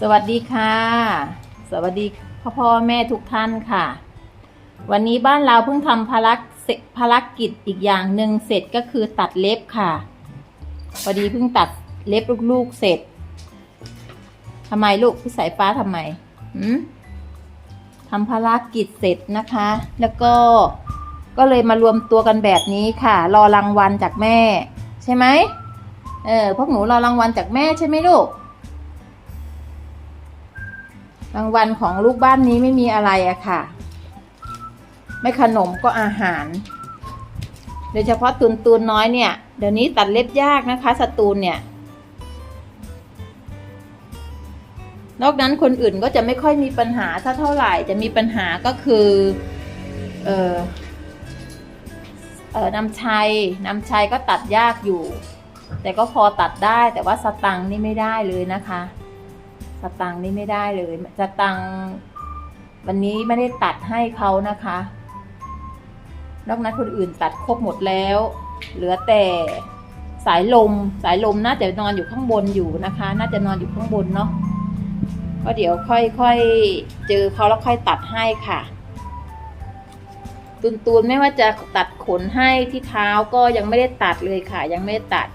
สวัสดีค่ะ สวัสดีพ่อพ่อแม่ทุกท่านค่ะ วันนี้บ้านเราเพิ่งทำภารภารกิจอีกอย่างหนึ่งเสร็จก็คือตัดเล็บค่ะพอดีเพิ่งตัดเล็บลูกๆเสร็จทำไมลูกพี่สายฟ้าทำไมหืมทำภารกิจเสร็จนะคะ แล้วก็ก็เลยมารวมตัวกันแบบนี้ค่ะ รอรางวัลจากแม่ ใช่ไหมเออพวกหนูรอรางวัลจากแม่ใช่ไหมลูก รางวัลของลูกบ้านนี้ไม่มีอะไรอะค่ะ ไม่ขนมก็อาหาร โดยเฉพาะตูนตูนน้อยเนี่ย เดี๋ยวนี้ตัดเล็บยากนะคะสตูนเนี่ย นอกนั้นคนอื่นก็จะไม่ค่อยมีปัญหาถ้าเท่าไหร่จะมีปัญหาก็คือ เออเออนำชัยนำชัยก็ตัดยากอยู่ แต่ก็พอตัดได้แต่ว่าสตังค์นี่ไม่ได้เลยนะคะ ตังค์นี่ไม่ได้เลยสตังค์วันนี้ไม่ได้ตัดให้เขานะคะ นอกนั้นคนอื่นตัดครบหมดแล้ว เหลือแต่สายลม สายลมน่าจะนอนอยู่ข้างบนอยู่นะคะ น่าจะนอนอยู่ข้างบนเนาะก็เดี๋ยวค่อยๆเจอเขาแล้วค่อยตัดให้ค่ะตุนตูนๆไม่ว่าจะตัดขนให้ที่เท้าก็ยังไม่ได้ตัดเลยค่ะ ยังไม่ได้ตัด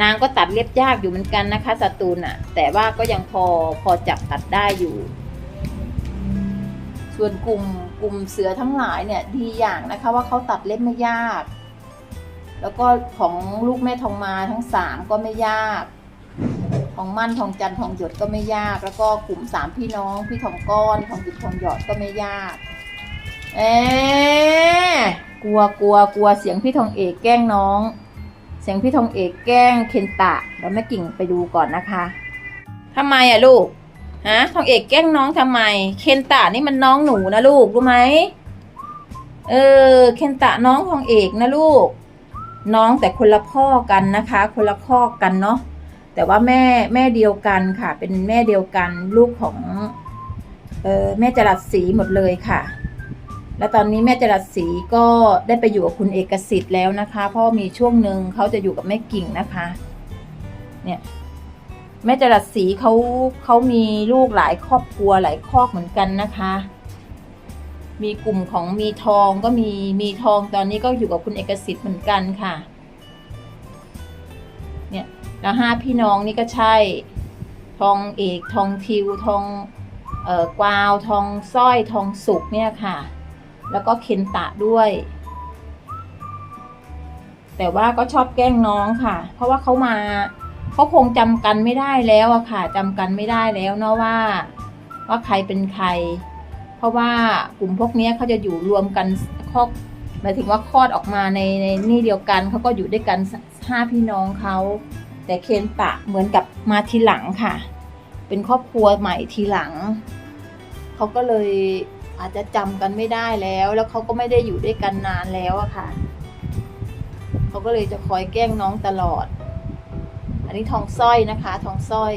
นางก็ตัดเล็บยากอยู่เหมือนกันนะคะสตูนอะแต่ว่าก็ยังพอพอจับตัดได้อยู่ ส่วนกลุ่มกลุ่มเสือทั้งหลายเนี่ยดีอย่างนะคะว่าเขาตัดเล็บไม่ยาก แล้วก็ของลูกแม่ทองมาทั้งสามก็ไม่ยาก ของมั่นทองจันทองหยดก็ไม่ยาก แล้วก็กลุ่มสามพี่น้องพี่ทองก้อนทองหยุดทองหยอดก็ไม่ยาก เอ๊กลัวกลัวกลัวเสียงพี่ทองเอกแกล้งน้อง สียงพี่ทองเอกแกล้งเคนตะเดี๋ยวแม่กิ่งไปดูก่อนนะคะทำไมอะลูกฮะทองเอกแกล้งน้องทำไม เคนตะนี่มันน้องหนูนะลูกรู้ไหมเออ เคนตะน้องทองเอกนะลูก น้องแต่คนละพ่อกันนะคะ คนละพ่อกันเนาะแต่ว่าแม่แม่เดียวกันค่ะ เป็นแม่เดียวกันลูกของเออแม่จรัสศรีหมดเลยค่ะ แล้วตอนนี้แม่จรัสศรีก็ได้ไปอยู่กับคุณเอกสิทธิ์แล้วนะคะ เพราะว่ามีช่วงหนึ่งเขาจะอยู่กับแม่กิ่งนะคะ เนี่ยแม่จรัสศรีเขาเขามีลูกหลายครอบครัวหลายครอบเหมือนกันนะคะ มีกลุ่มของมีทองก็มีมีทองตอนนี้ก็อยู่กับคุณเอกสิทธิ์เหมือนกันค่ะ เนี่ยแล้วห้าพี่น้องนี่ก็ใช่ ทองเอกทองทิวทองเอ่อกวาวทองสร้อยทองสุกเนี่ยค่ะ แล้วก็เคนตะด้วย แต่ว่าก็ชอบแกล้งน้องค่ะ เพราะว่าเขามาเขาคงจำกันไม่ได้แล้วอะค่ะจำกันไม่ได้แล้วเนาะว่า ว่าใครเป็นใคร เพราะว่ากลุ่มพวกนี้เขาจะอยู่รวมกันครอบหมายถึงว่าคลอดออกมาในในนี่เดียวกันเขาก็อยู่ด้วยกันห้าพี่น้องเขาแต่เคนตะเหมือนกับมาทีหลังค่ะ เป็นครอบครัวใหม่ทีหลังเขาก็เลย อาจจะจำกันไม่ได้แล้ว แล้วเขาก็ไม่ได้อยู่ด้วยกันนานแล้วอะค่ะเขาก็เลยจะคอยแกล้งน้องตลอด อันนี้ทองสร้อยนะคะ ทองสร้อย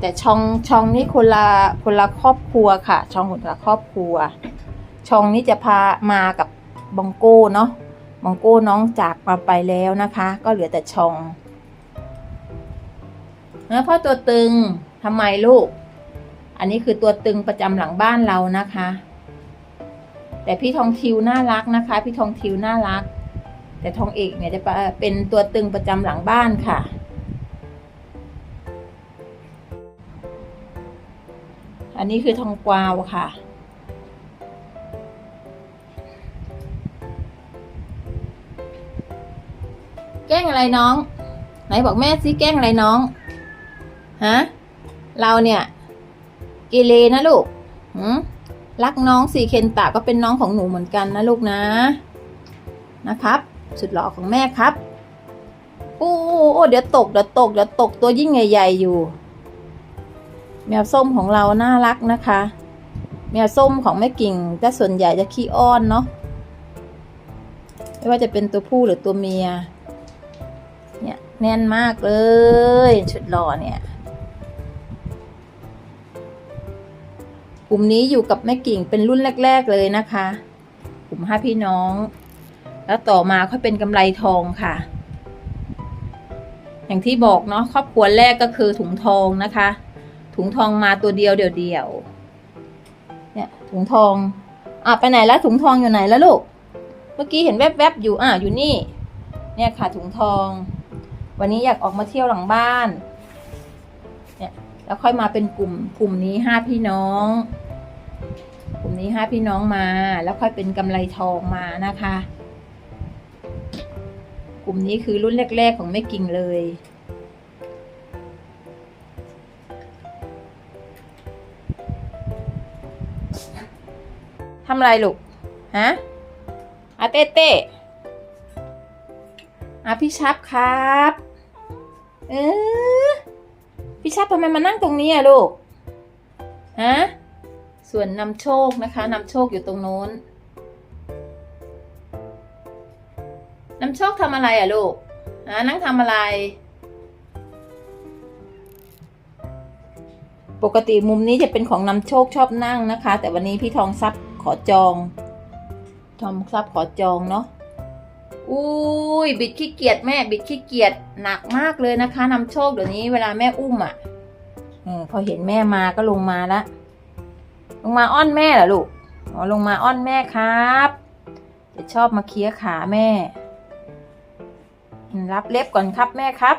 แต่ช่องช่องนี้คนละคนละครอบครัวค่ะ ช่องคนละครอบครัว ช่องนี้จะพามากับบองโก้เนาะบองโก้น้องจากมาไปแล้วนะคะ ก็เหลือแต่ช่องนะพ่อตัวตึงทำไมลูก อันนี้คือตัวตึงประจำหลังบ้านเรานะคะ แต่พี่ทองทิวน่ารักนะคะ พี่ทองทิวน่ารัก แต่ทองเอกเนี่ยจะเป็นตัวตึงประจำหลังบ้านค่ะ อันนี้คือทองกวาวค่ะแกล้งอะไรน้อง ไหนบอกแม่ซิแกล้งอะไรน้อง ฮะ เราเนี่ย เกเรนะลูกหืมรักน้องสีเคนตะก็เป็นน้องของหนูเหมือนกันนะลูกนะนะครับ สุดหล่อของแม่ครับโอ้โอ้เดี๋ยวตกเดี๋ยวตกเดี๋ยวตกตัวยิ่งใหญ่ๆอยู่ แมวส้มของเราน่ารักนะคะ แมวส้มของแม่กิ่งแต่ส่วนใหญ่จะขี้อ้อนเนาะไม่ว่าจะเป็นตัวผู้หรือตัวเมีย เนี่ยแน่นมากเลย ชุดหล่อเนี่ย กลุ่มนี้อยู่กับแม่กิ่งเป็นรุ่นแรก ๆ เลยนะคะ กลุ่มห้าพี่น้อง แล้วต่อมาค่อยเป็นกำไรทองค่ะ อย่างที่บอกเนาะครอบครัวแรกก็คือถุงทองนะคะ ถุงทองมาตัวเดียวเดียวเดียวๆเนี่ยถุงทองอะไปไหนแล้วถุงทองอยู่ไหนแล้วลูก เมื่อกี้เห็นแวบๆอยู่อะอยู่นี่ เนี่ยค่ะถุงทอง วันนี้อยากออกมาเที่ยวหลังบ้าน แล้วค่อยมาเป็นกลุ่มกลุ่มนี้ห้าพี่น้อง กลุ่มนี้ห้าพี่น้องมา แล้วค่อยเป็นกำไรทองมานะคะ กลุ่มนี้คือรุ่นแรก ๆ ของแม่กิ่งเลยทำอะไรลูก ฮะอาเต้เต้อาพี่ชับครับ เออ พี่ชับทำไมมานั่งตรงนี้อะลูก ฮะ ส่วนนำโชคนะคะนำโชคอยู่ตรงโน้นนำโชคทำอะไรอะลูกฮะนั่งทำอะไร ปกติมุมนี้จะเป็นของนำโชคชอบนั่งนะคะ แต่วันนี้พี่ทองทรัพย์ขอจอง ทองทรัพย์ขอจองเนาะ อุ้ยบิดขี้เกียจแม่บิดขี้เกียจหนักมากเลยนะคะนำโชคเดี๋ยวนี้เวลาแม่อุ้มอะ่ะอพอเห็นแม่มาก็ลงมาละลงมาอ้อนแม่เหรอลูกอ๋อลงมาอ้อนแม่ครับจะชอบมาเคี้ยขาแม่ รับเล็บก่อนครับแม่ครับ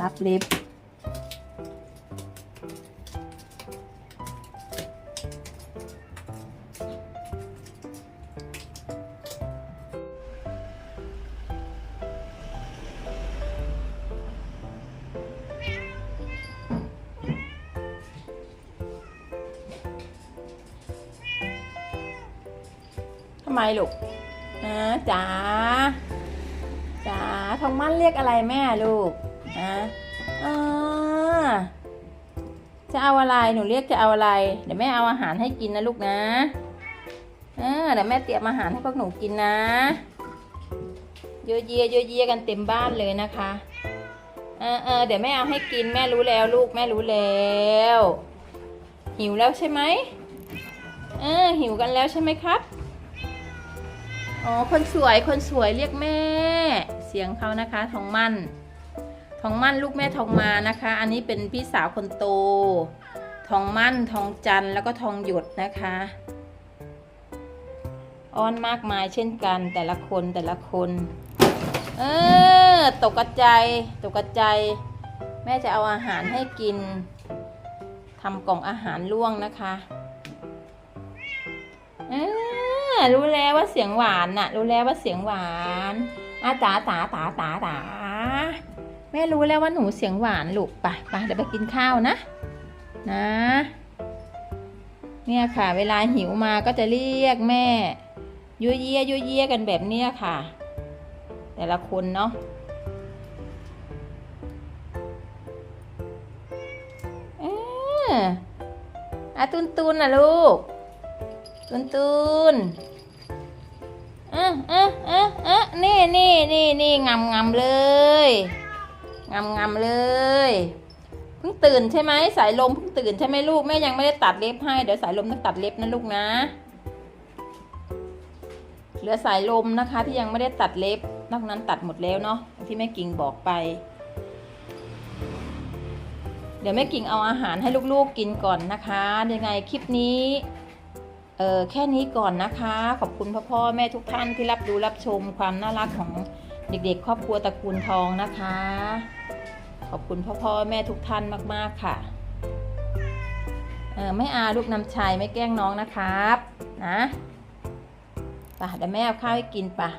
รับเล็บำไมลูกนะจ๋าจ๋าทองมั่นเรียกอะไรแม่ลูกนะอ่าจะเอาอะไรหนูเรียกจะเอาอะไร เดี๋ยวแม่เอาอาหารให้กินนะลูกนะเออเดี๋ยวแม่เตรียมอาหารให้พวกหนูกินนะเยอะเยียเยอะเยียกันเต็มบ้านเลยนะคะเออเออเดี๋ยวแม่เอาให้กินแม่รู้แล้วลูกแม่รู้แล้วหิวแล้วใช่ไหมเออหิวกันแล้วใช่ไหมครับ อ๋อ คนสวย คนสวยเรียกแม่ เสียงเขานะคะ ทองมั่น ทองมั่นลูกแม่ทองมานะคะ อันนี้เป็นพี่สาวคนโต ทองมั่น ทองจันแล้วก็ทองหยดนะคะ อ้อนมากมายเช่นกัน แต่ละคนแต่ละคน เออ ตกกระจายตกกระจายแม่จะเอาอาหารให้กินทำกล่องอาหารล่วงนะคะ เออ รู้แล้วว่าเสียงหวานน่ะ รู้แล้วว่าเสียงหวานอาตาตาตาตาตาแม่รู้แล้วว่าหนูเสียงหวานลูกไปไปเดี๋ยวไปกินข้าวนะ นะ เนี่ยค่ะ เวลาหิวมาก็จะเรียกแม่ยั่วเยี่ยยั่วเยี่ยกันแบบเนี้ยค่ะ แต่ละคนเนาะเอออาตุนตุนนะลูก ตุนตุน นี่นี่นี่นี่งำงำเลยงำงำเลยเพิ่งตื่นใช่ไหมสายลมเพิ่งตื่นใช่ไหมลูกแม่ยังไม่ได้ตัดเล็บให้เดี๋ยวสายลมต้องตัดเล็บนะลูกนะ เหลือสายลมนะคะ ที่ยังไม่ได้ตัดเล็บนอกนั้นตัดหมดแล้วเนาะที่แม่กิ่งบอกไป เดี๋ยวแม่กิ่งเอาอาหารให้ลูกๆกินก่อนนะคะยังไงคลิปนี้ เออแค่นี้ก่อนนะคะ ขอบคุณพ่อพ่อแม่ทุกท่านที่รับดูรับชมความน่ารักของเด็กๆ ครอบครัวตระกูลทองนะคะ ขอบคุณพ่อพ่อแม่ทุกท่านมากๆค่ะเออไม่อาลูกน้ำชายไม่แกล้งน้องนะครับ นะป่ะเดี๋ยวแม่เอาข้าวให้กินป่ะ